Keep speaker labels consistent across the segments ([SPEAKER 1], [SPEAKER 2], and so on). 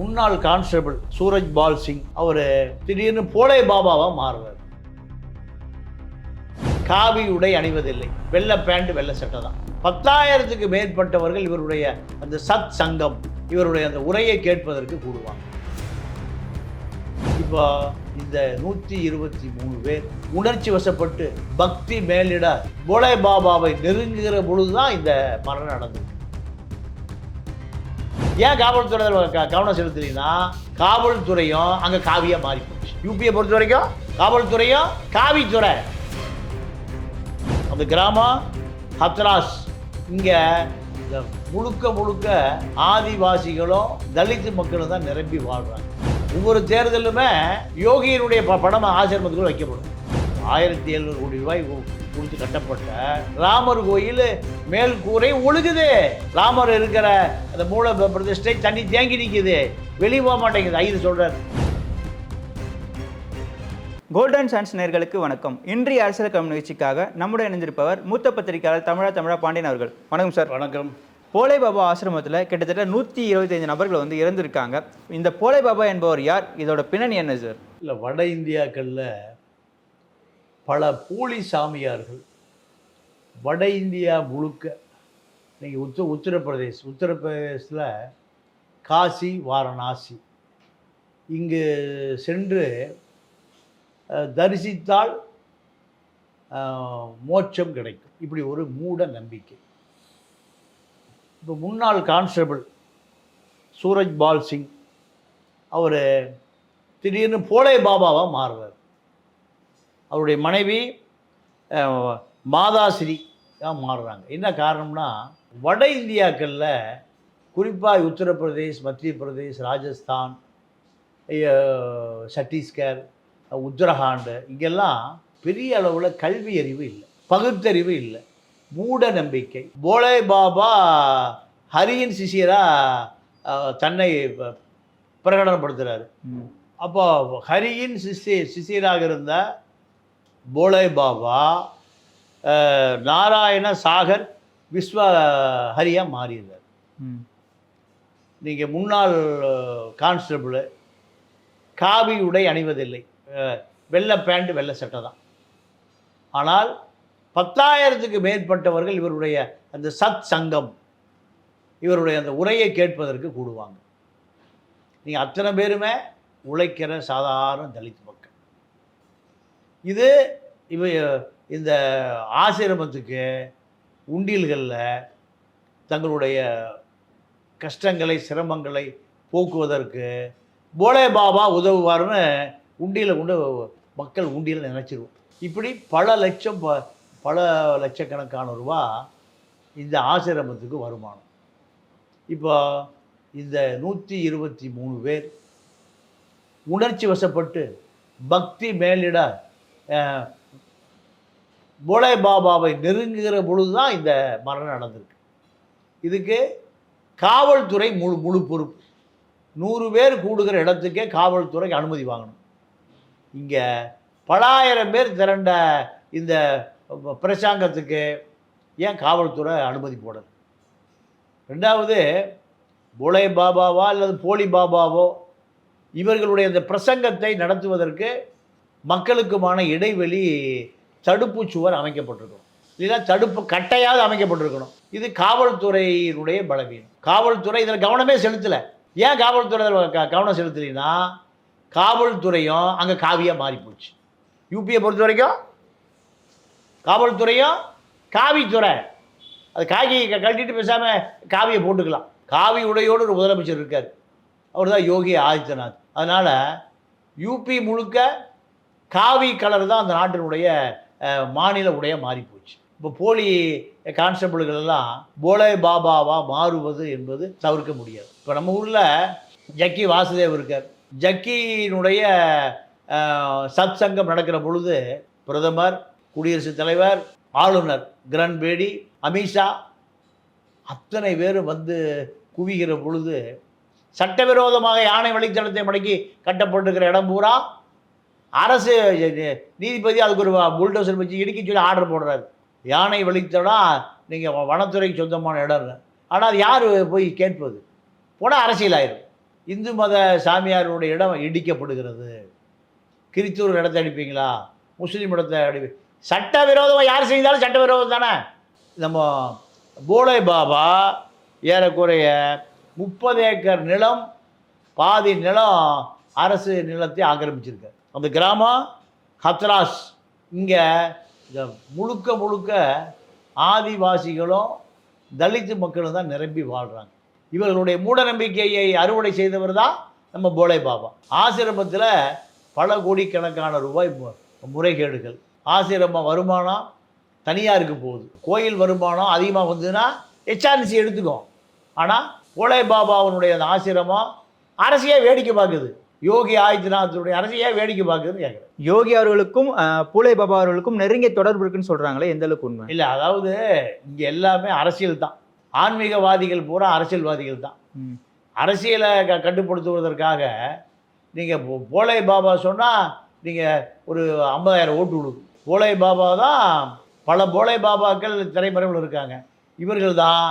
[SPEAKER 1] முன்னாள் கான்ஸ்டபிள் சூரஜ் பால் சிங். அவர் திடீர்னு போலே பாபாவாக மாறுவார். காவி உடை அணிவதில்லை. வெள்ளை பேண்ட் வெள்ளை சட்டை தான். பத்தாயிரத்துக்கு மேற்பட்டவர்கள் இவருடைய அந்த சத் சங்கம் இவருடைய அந்த உரையை கேட்பதற்கு கூடுவாங்க இப்போ இந்த நூற்றி இருபத்தி மூணு பேர் உணர்ச்சி வசப்பட்டு பக்தி மேலிட போலே பாபாவை நெருங்குகிற பொழுதுதான் இந்த மரணம் நடந்தது. ஏன் காவல்துறை க- கவனம் செலுத்துறீங்கன்னா காவல்துறையும் அங்கே காவியாக மாறி போச்சு. யூபியை பொறுத்த வரைக்கும் காவல்துறையும் காவித்துறை அந்த கிராமம் ஹத்ராஸ் இங்கே இந்த முழுக்க முழுக்க ஆதிவாசிகளும் தலித்து மக்களும் தான் நிரம்பி வாழ்றாங்க. ஒவ்வொரு தேர்தலுமே யோகியினுடைய ப படம் ஆசிரமத்துக்குள்ள வைக்கப்படும். ஆயிரத்தி எழுநூறு கோடி ரூபாய் கொடுத்து கட்டப்பட்ட ராமர் கோயில் மேல் கூரை ஒழுகுது. ராமர் இருக்கிற அந்த மூல பிரதிஷ்டை தண்ணி தேங்கி நிற்குது வெளியே போக மாட்டேங்குது ஐயர் சொல்றாரு.
[SPEAKER 2] கோல்டன் சான்ஸ் நேர்களுக்கு வணக்கம். இன்றைய அரசியல் கம் நிகழ்ச்சிக்காக நம்முடைய இணைந்திருப்பவர் மூத்த பத்திரிகையாளர் தமிழா தமிழா பாண்டியன் அவர்கள். வணக்கம் சார்.
[SPEAKER 1] வணக்கம்.
[SPEAKER 2] போலே பாபா ஆசிரமத்தில் கிட்டத்தட்ட நூற்றி இருபத்தைந்து நபர்கள் வந்து இறந்திருக்காங்க. இந்த போலே பாபா என்பவர் யார்? இதோட பின்னணி என்ன சார்?
[SPEAKER 1] இல்லை வட இந்தியாக்களில் பல போலி சாமியார்கள் வட இந்தியா முழுக்க நீங்கள் உத்த உத்தரப்பிரதேஷ் உத்தரப்பிரதேசத்தில் காசி வாரணாசி இங்கு சென்று தரிசித்தால் மோட்சம் கிடைக்கும். இப்படி ஒரு மூட நம்பிக்கை. இப்போ முன்னாள் கான்ஸ்டபிள் சூரஜ் பால் சிங் அவர் திடீர்னு போலே பாபாவாக மாறுறார் அவருடைய மனைவி தான் மாறுறாங்க. என்ன காரணம்னா வட இந்தியாக்களில் குறிப்பாக உத்தரப்பிரதேஷ் மத்திய பிரதேஷ் ராஜஸ்தான் சத்தீஸ்கர் உத்தரகாண்ட் இங்கெல்லாம் பெரிய அளவில் கல்வி அறிவு இல்லை பகுத்தறிவு இல்லை மூட நம்பிக்கை. போலே பாபா ஹரியின் சிஷியராக தன்னை பிரகடனப்படுத்துகிறாரு அப்போ ஹரியின் சிஷி சிஷியராக இருந்த போலே பாபா நாராயண சாகர் விஸ்வ ஹரியா மாறியிருந்தார். நீங்கள் முன்னாள் கான்ஸ்டபிள் காவி உடை அணிவதில்லை வெள்ளை பேண்ட் வெள்ளை சட்டை தான். ஆனால் பத்தாயிரத்துக்கு மேற்பட்டவர்கள் இவருடைய அந்த சத் சங்கம் இவருடைய அந்த உரையை கேட்பதற்கு கூடுவாங்க. நீங்கள் அத்தனை பேருமே உழைக்கிற சாதாரண தலித் மக்கள். இது இவ இந்த ஆசிரமத்துக்கு உண்டியல்களில் தங்களுடைய கஷ்டங்களை சிரமங்களை போக்குவதற்கு போலே பாபா உதவுவார்னு உண்டியில் கொண்டு மக்கள் உண்டியில் நினச்சிருவோம். இப்படி பல லட்சம் ப பல லட்சக்கணக்கான ரூபா இந்த ஆசிரமத்துக்கு வருமானம். இப்போ இந்த நூற்றி இருபத்தி மூணு பேர் உணர்ச்சி வசப்பட்டு பக்தி மேலிட போலே பாபாவை நெருங்குகிற பொழுது தான் இந்த மரணம் நடந்திருக்கு. இதுக்கு காவல்துறை முழு முழு பொறுப்பு. நூறு பேர் கூடுகிற இடத்துக்கே காவல்துறை அனுமதி வாங்கணும். இங்கே பலாயிரம் பேர் திரண்ட இந்த பிரசாங்கத்துக்கு ஏன் காவல்துறை அனுமதி போடல? ரெண்டாவது போலே பாபாவா அல்லது போலி பாபாவோ இவர்களுடைய இந்த பிரசங்கத்தை நடத்துவதற்கு மக்களுக்குமான இடைவெளி தடுப்பு சுவர் அமைக்கப்பட்டிருக்கணும். இல்லைன்னா தடுப்பு கட்டையாவது அமைக்கப்பட்டிருக்கணும். இது காவல்துறையினுடைய பலவீனம். காவல்துறை இதில் கவனமே செலுத்தலை. ஏன் காவல்துறை க- கவனம் செலுத்தலைன்னா காவல்துறையும் அங்கே காவியாக மாறி போச்சு யூபியை பொறுத்த வரைக்கும் காவல்துறையும் காவித்துறை. அது காகி க- பேசாமல் காவியை போட்டுக்கலாம். காவி உடையோடு ஒரு முதலமைச்சர் இருக்கார். அவர் தான் யோகி ஆதித்யநாத். அதனால் யூபி முழுக்க காவி கலர் தான் அந்த நாட்டினுடைய மாநில உடைய மாறிப்போச்சு. இப்போ போலி கான்ஸ்டபிள்கள் எல்லாம் போலே பாபாவா மாறுவது என்பது தவிர்க்க முடியாது. இப்போ நம்ம ஊரில் ஜக்கி வாசுதேவ் இருக்கார். ஜக்கியினுடைய சத் சங்கம் நடக்கிற பொழுது பிரதமர் குடியரசுத் தலைவர் ஆளுநர் கிரண்பேடி அமித்ஷா அத்தனை பேரும் வந்து குவிகிற பொழுது சட்டவிரோதமாக யானை வழித்தடத்தை மடக்கி கட்டப்பட்டிருக்கிற இடம் பூரா அரசு நீதிபதி அதுக்கு ஒரு புல்டோசர் வச்சு இடுக்கி சொல்லி ஆர்டர் போடுறாரு. யானை வழித்தடம் நீங்கள் வனத்துறைக்கு சொந்தமான இடம் ஆனால் அது யார் போய் கேட்பது? போனால் அரசியலாயிரும். இந்து மத சாமியாருடைய இடம் இடிக்கப்படுகிறது. கிறித்தூர் இடத்தை அடிப்பீங்களா? முஸ்லீம் இடத்தை அடிப்பீ சட்டவிரோதமாக யார் செய்தாலும் சட்டவிரோதம் தானே? நம்ம போலே பாபா ஏறக்குறைய முப்பது ஏக்கர் நிலம் பாதி நிலம் அரசு நிலத்தை ஆக்கிரமிச்சிருக்கார். அந்த கிராமம் ஹத்ராஸ். இங்கே இந்த முழுக்க முழுக்க ஆதிவாசிகளும் தலித்து மக்களும் தான் நிரம்பி வாழ்கிறாங்க இவர்களுடைய மூட நம்பிக்கையை அறுவடை செய்தவர் தான் நம்ம போலே பாபா. ஆசிரமத்தில் பல கோடிக்கணக்கான ரூபாய் முறைகேடுகள். ஆசிரம வருமானம் தனியாருக்கு போகுது. கோயில் வருமானம் அதிகமாக வந்ததுன்னா ஹெச்ஆர்சி எடுத்துக்கும். ஆனால் போலே பாபாவுடைய அந்த ஆசிரமம் அரசியே வேடிக்கை பார்க்குது. யோகி ஆதித்யநாத்துடைய அரசியே வேடிக்கை பார்க்குதுன்னு கேட்குறேன்.
[SPEAKER 2] யோகி அவர்களுக்கும் பூலே பாபா அவர்களுக்கும் நெருங்கிய தொடர்பு இருக்குன்னு சொல்றாங்களே எந்த அளவுக்கு உண்மை?
[SPEAKER 1] இல்லை அதாவது இங்கே எல்லாமே அரசியல் தான். ஆன்மீகவாதிகள் பூரா அரசியல்வாதிகள் தான். அரசியலை க கட்டுப்படுத்துவதற்காக நீங்கள் போலே பாபா சொன்னால் நீங்கள் ஒரு ஐம்பதாயிரம் ஓட்டு விடுது போலே பாபா தான் பல போலே பாபாக்கள் திரைமறைவில் இருக்காங்க. இவர்கள் தான்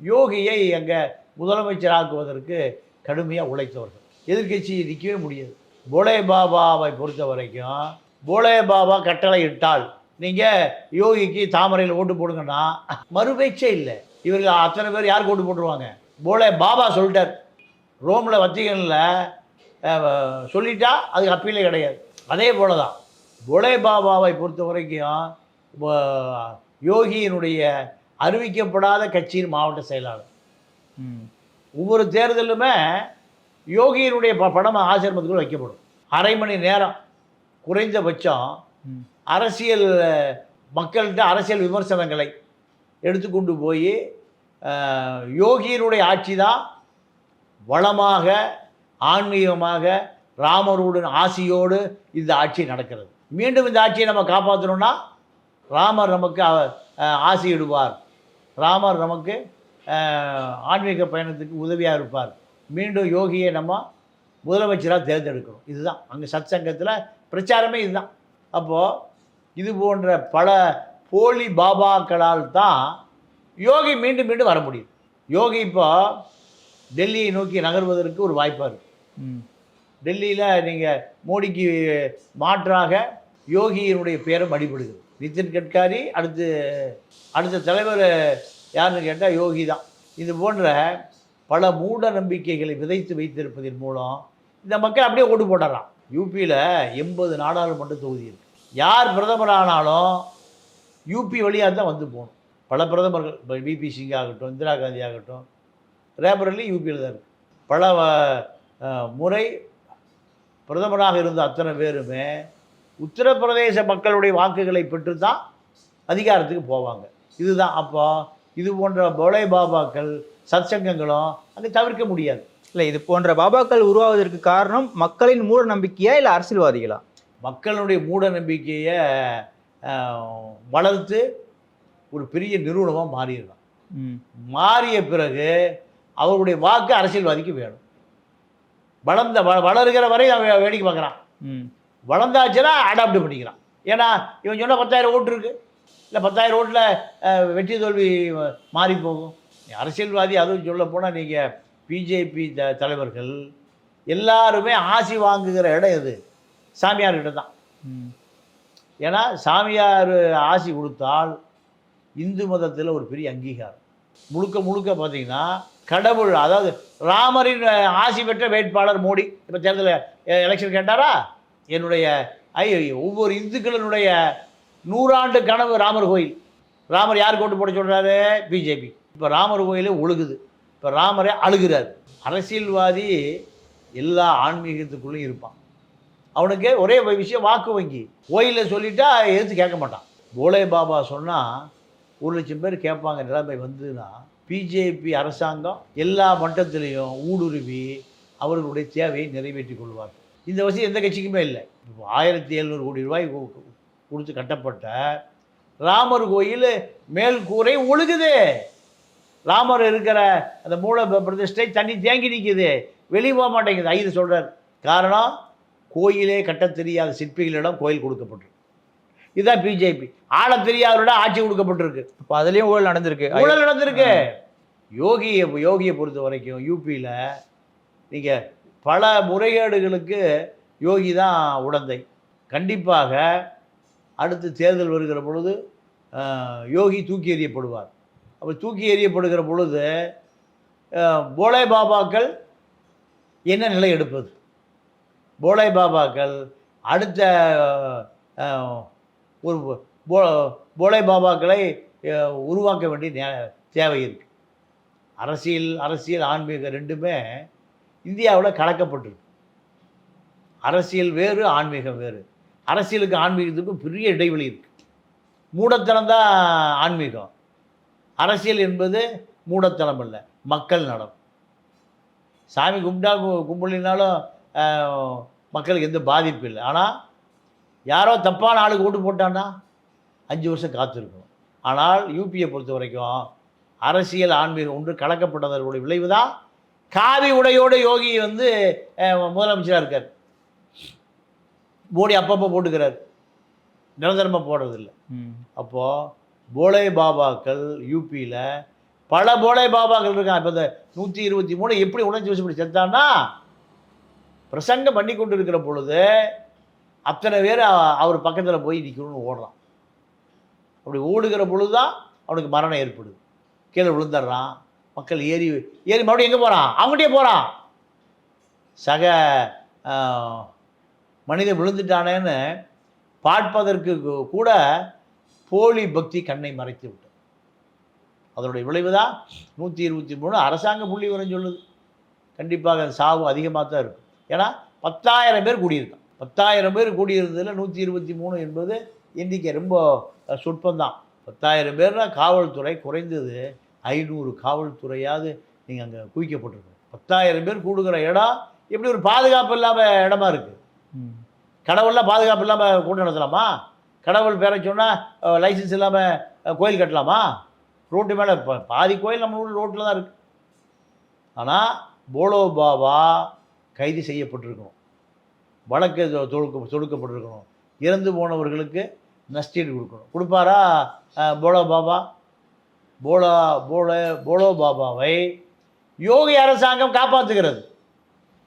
[SPEAKER 1] யோகியை அங்கே முதலமைச்சராக்குவதற்கு கடுமையாக உழைத்தவர்கள். எதிர்க்கட்சி நிற்கவே முடியாது. போலே பாபாவை பொறுத்த வரைக்கும் போலே பாபா கட்டளை இட்டால் நீங்கள் யோகிக்கு தாமரையில் ஓட்டு போடுங்கன்னா மறுபேச்சே இல்லை. இவர்கள் அத்தனை பேர் யாருக்கு ஓட்டு போட்டுருவாங்க? போலே பாபா சொல்லிட்டார். ரோமில் வத்திகனில் சொல்லிட்டா அதுக்கு அப்பீலே கிடையாது. அதே போல தான் போலே பாபாவை பொறுத்த வரைக்கும் யோகியினுடைய அறிவிக்கப்படாத கட்சியின் மாவட்ட செயலாளர். ஒவ்வொரு தேர்தலுமே யோகியினுடைய ப படம் ஆசிரமத்துக்குள்ள வைக்கப்படும். அரை மணி நேரம் குறைந்தபட்சம். அரசியல் மக்கள்கிட்ட அரசியல் விமர்சனங்களை எடுத்துக்கொண்டு போய் யோகியினுடைய ஆட்சி தான் வளமாக ஆன்மீகமாக ராமருடன் ஆசியோடு இந்த ஆட்சி நடக்கிறது. மீண்டும் இந்த ஆட்சியை நம்ம காப்பாற்றணும்னா ராமர் நமக்கு ஆசியிடுவார். ராமர் நமக்கு ஆன்மீக பயணத்துக்கு உதவியாக இருப்பார். மீண்டும் யோகியை நம்ம முதலமைச்சராக தேர்ந்தெடுக்கணும். இதுதான். அங்கே சத் சங்கத்தில் பிரச்சாரமே இதுதான். அப்போது இது போன்ற பல போலி பாபாக்களால் தான் யோகி மீண்டும் மீண்டும் வர முடியும். யோகி இப்போ டெல்லியை நோக்கி நகர்வதற்கு ஒரு வாய்ப்பாக இருக்குது
[SPEAKER 2] ம்.
[SPEAKER 1] டெல்லியில் நீங்கள் மோடிக்கு மாற்றாக யோகியினுடைய பேரும் அடிபடுகிறது. நிதின் கட்காரி அடுத்து அடுத்த தலைவர் யாருன்னு கேட்டால் யோகி தான் இது போன்ற பல மூட நம்பிக்கைகளை விதைத்து வைத்திருப்பதன் மூலம் இந்த மக்கள் அப்படியே ஓட்டு போடுறான் யூபியில் எண்பது நாடாளுமன்ற தொகுதி இருக்குது யார் பிரதமரானாலும் யூபி வழியாக தான் வந்து போகணும். பல பிரதமர்கள் இப்போ பிபி சிங் ஆகட்டும் இந்திரா காந்தி ஆகட்டும் ரேபரலி யூபியில் தான் இருக்குது பல முறை பிரதமராக இருந்த அத்தனை பேருமே உத்தரப்பிரதேச மக்களுடைய வாக்குகளை பெற்று தான் அதிகாரத்துக்கு போவாங்க. இதுதான் அப்போ இது போன்ற போலே பாபாக்கள் சத்சங்கங்களும் அங்கே தவிர்க்க முடியாது.
[SPEAKER 2] இல்ல இது போன்ற பாபாக்கள் உருவாவதற்கு காரணம் மக்களின் மூட நம்பிக்கையா இல்ல அரசியல்வாதிகளா?
[SPEAKER 1] மக்களுடைய மூட நம்பிக்கையை வளர்த்து ஒரு பெரிய நிறுவனமாக மாறிடலாம்.
[SPEAKER 2] ம்.
[SPEAKER 1] மாறிய பிறகு அவருடைய வாக்கு அரசியல்வாதிக்கு வேணும். வளர்ந்த வளருகிற வரை அவன் வேடிக்கை பார்க்குறான்.
[SPEAKER 2] ம்.
[SPEAKER 1] வளர்ந்தாச்சுன்னா அடாப்ட் பண்ணிக்கிறான். ஏன்னா இவன் சொன்ன பத்தாயிரம் ஓட்டு இருக்குது இல்லை பத்தாயிரம் ஓட்டில் வெற்றி தோல்வி மாறி போகும். அரசியல்வாதி அதுவும் சொல்ல போனால் நீங்கள் பிஜேபி த தலைவர்கள் எல்லாருமே ஆசி வாங்குகிற இடம் எது? சாமியார்கிட்ட தான். ஏன்னா சாமியார் ஆசி கொடுத்தால் இந்து மதத்தில் ஒரு பெரிய அங்கீகாரம். முழுக்க முழுக்க பார்த்தீங்கன்னா கடவுள் அதாவது ராமரின் ஆசி பெற்ற வேட்பாளர் மோடி. இப்போ தேர்தலில் எலெக்ஷன் கேட்டாரா? என்னுடைய ஐ ஒவ்வொரு இந்துக்களினுடைய நூறாண்டு கனவு ராமர் கோயில். ராமர் யாருக்கு ஓட்டு போட சொல்கிறாரு பிஜேபி. இப்போ ராமர் கோயிலே ஒழுகுது. இப்போ ராமரே அழுகிறார். அரசியல்வாதி எல்லா ஆன்மீகத்துக்குள்ளேயும் இருப்பான். அவனுக்கு ஒரே விஷயம் வாக்கு வங்கி. கோயிலில் சொல்லிட்டா எதிர்த்து கேட்க மாட்டான். போலே பாபா சொன்னால் ஒரு லட்சம் பேர் கேட்பாங்க நிலைமை வந்ததுன்னா பிஜேபி அரசாங்கம் எல்லா மட்டத்திலையும் ஊடுருவி அவர்களுடைய தேவையை நிறைவேற்றி கொள்வார் இந்த வசதி எந்த கட்சிக்குமே இல்லை. இப்போ ஆயிரத்தி எழுநூறு கோடி ரூபாய் கொடுத்து கட்டப்பட்ட ராமர் கோயில் மேல் கூரை ஒழுகுது. ராமர் இருக்கிற அந்த மூல பிரதிஷ்டை தண்ணி தேங்கி நிற்குது வெளியே போக மாட்டேங்குது. ஐயர் சொல்கிறார் காரணம் கோயிலே கட்டத் தெரியாத சிற்பிகளிடம் கோயில் கொடுக்கப்பட்டிருக்கு. இதுதான் பிஜேபி. ஆளத் தெரியாதவரிடம் ஆட்சி கொடுக்கப்பட்டிருக்கு.
[SPEAKER 2] அப்ப அதுலயும் ஊழல் நடந்திருக்கு.
[SPEAKER 1] ஊழல் நடந்திருக்கு. யோகியை யோகியை பொறுத்த வரைக்கும் யூபியில் நீங்கள் பல முறைகேடுகளுக்கு யோகி தான் உடந்தை. கண்டிப்பாக அடுத்து தேர்தல் வருகிற பொழுது யோகி தூக்கி எறியப்படுவார். அப்போ தூக்கி எறியப்படுகிற பொழுது போலே பாபாக்கள் என்ன நிலை எடுப்பது? போலே பாபாக்கள் அடுத்த ஒரு போ போலே பாபாக்களை உருவாக்க வேண்டிய நே- தேவை இருக்குது அரசியல் அரசியல் ஆன்மீகம் ரெண்டுமே இந்தியாவில் கலக்கப்பட்டிருக்கு. அரசியல் வேறு ஆன்மீகம் வேறு. அரசியலுக்கு ஆன்மீகத்துக்கும் பெரிய இடைவெளி இருக்குது மூடத்தனம் தான் ஆன்மீகம். அரசியல் என்பது மூடத்தனம் இல்லை மக்கள் நலம். சாமி கும்பிட்டா கு- கும்பலினாலும் மக்களுக்கு எந்த பாதிப்பு இல்லை. ஆனால் யாரோ தப்பான ஆளுக்கு ஓட்டு போட்டான்னா அஞ்சு வருஷம் காத்திருக்கணும். ஆனால் யூபியை பொறுத்த வரைக்கும் அரசியல் ஆன்மீகம் ஒன்று கலக்கப்பட்டதனுடைய விளைவு தான் காவி உடையோடு யோகி வந்து முதலமைச்சராக இருக்கார். மோடி அப்பப்போ போட்டுக்கிறார். நிரந்தரமாக போடுறதில்ல. அப்போது போலே பாபாக்கள் யூபியில் பல போலே பாபாக்கள் இருக்காங்க. இப்போ இந்த நூற்றி இருபத்தி மூணு எப்படி உணர்ச்சி வசப்படி செத்தான்னா பிரசங்கம் பண்ணி கொண்டு இருக்கிற பொழுது அத்தனை பேர் அவர் பக்கத்தில் போய் நிற்கணும்னு ஓடுறான். அப்படி ஓடுகிற பொழுது தான் அவனுக்கு மரணம் ஏற்படுது. கீழே விழுந்துடுறான். மக்கள் ஏறி ஏறி மறுபடியும் எங்கே போகிறான் அவங்ககிட்டயே போகிறான் சக மனிதன் விழுந்துட்டானேன்னு பார்ப்பதற்கு கூட போலி பக்தி கண்ணை மறைத்து விட்டது. அதனுடைய விளைவு தான் நூற்றி இருபத்தி மூணு அரசாங்க புள்ளி வரம் சொல்லுது. கண்டிப்பாக சாவு அதிகமாக தான் இருக்கும். ஏன்னா பத்தாயிரம் பேர் கூடியிருக்கான் பத்தாயிரம் பேர் கூடியிருந்ததில் நூற்றி இருபத்தி மூணு என்பது எண்ணிக்கை ரொம்ப சொற்பந்தான். பத்தாயிரம் பேர்னா காவல்துறை குறைந்தது ஐநூறு காவல்துறையாவது நீங்கள் அங்கே குவிக்கப்பட்டிருக்கு பத்தாயிரம் பேர் கூடுகிற இடம் எப்படி ஒரு பாதுகாப்பு இல்லாமல் இடமா இருக்குது. கடவுள்லாம் பாதுகாப்பு இல்லாமல் கூட்டம் நடத்தலாமா? கடவுள் பேரை சொன்னால் லைசன்ஸ் இல்லாமல் கோயில் கட்டலாமா? ரோட்டு மேலே பாதி கோயில் நம்ம ஊர் ரோட்டில் தான் இருக்குது ஆனால் போலோ பாபா கைது செய்யப்பட்டிருக்கணும். வழக்கு தொடுக்க தொடுக்கப்பட்டிருக்கணும். இறந்து போனவர்களுக்கு நஷ்டீடு கொடுக்கணும். கொடுப்பாரா போலோ பாபா? போலா போல போலோ பாபாவை யோகி அரசாங்கம் காப்பாற்றுகிறது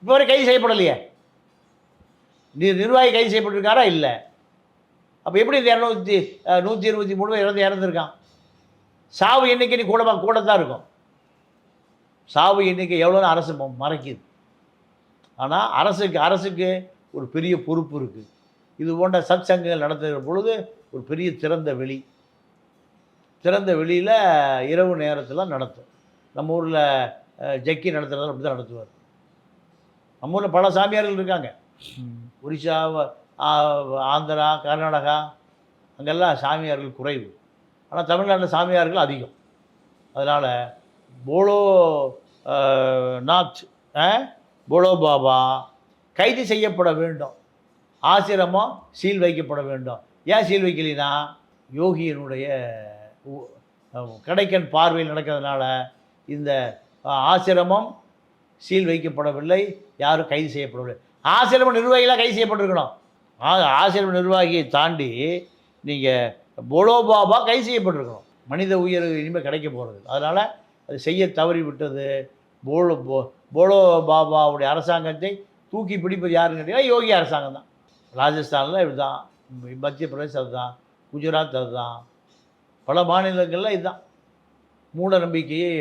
[SPEAKER 1] இப்போ வரை கைது செய்யப்படலையே. நிர்வாகி கைது செய்யப்பட்டிருக்காரா? இல்லை. அப்போ எப்படி இந்த இரநூத்தி நூற்றி இருபத்தி மூணு பேர் இறந்து இறந்துருக்கான்? சாவு எண்ணிக்கை நீ கூட கூட தான் இருக்கும். சாவு எண்ணிக்கை எவ்வளோன்னு அரசு மறைக்குது. ஆனால் அரசுக்கு அரசுக்கு ஒரு பெரிய பொறுப்பு இருக்குது இது போன்ற சத் சங்கங்கள் நடத்துகிற பொழுது ஒரு பெரிய திறந்த வெளி. திறந்த வெளியில் இரவு நேரத்தில் நடத்தும். நம்ம ஊரில் ஜக்கி நடத்துகிறதால அப்படி தான் நடத்துவார். நம்ம ஊரில் பல சாமியார்கள் இருக்காங்க. ஒரிசா ஆந்திரா கர்நாடகா அங்கெல்லாம் சாமியார்கள் குறைவு. ஆனால் தமிழ்நாட்டில் சாமியார்கள் அதிகம். அதனால் போலோ நாத் போலோ பாபா கைது செய்யப்பட வேண்டும். ஆசிரமம் சீல் வைக்கப்பட வேண்டும். ஏன் சீல் வைக்கலினா யோகியினுடைய கடைக்கன் பார்வையில் நடக்கிறதுனால இந்த ஆசிரமம் சீல் வைக்கப்படவில்லை யாரும் கைது செய்யப்படவில்லை. ஆசிரம நிர்வாகிகளாக கைது செய்யப்பட்டிருக்கணும். ஆசிரம நிர்வாகியை தாண்டி நீங்கள் போலோ பாபா கைது செய்யப்பட்டிருக்கணும். மனித உயிர் இனிமேல் கிடைக்க போகிறது அதனால் அது செய்ய தவறி விட்டது. போலோ போ போலோ பாபாவுடைய அரசாங்கத்தை தூக்கி பிடிப்பது யாருன்னு கேட்டீங்கன்னா யோகி அரசாங்கம் தான். ராஜஸ்தானில் இதுதான். மத்திய பிரதேசம் அதுதான். குஜராத் அதுதான். பல மாநிலங்களில் இதுதான். மூட நம்பிக்கையை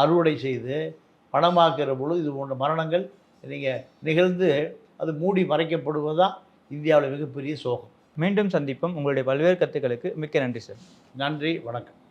[SPEAKER 1] அறுவடை செய்து பணமாக்குற பொழுது இது போன்ற மரணங்கள் நீங்கள் நிகழ்ந்து அது மூடி மறைக்கப்படுவது தான் இந்தியாவில் மிகப்பெரிய சோகம்.
[SPEAKER 2] மீண்டும் சந்திப்போம். உங்களுடைய பல்வேறு கருத்துக்களுக்கு மிக்க நன்றி சார்.
[SPEAKER 1] நன்றி வணக்கம்.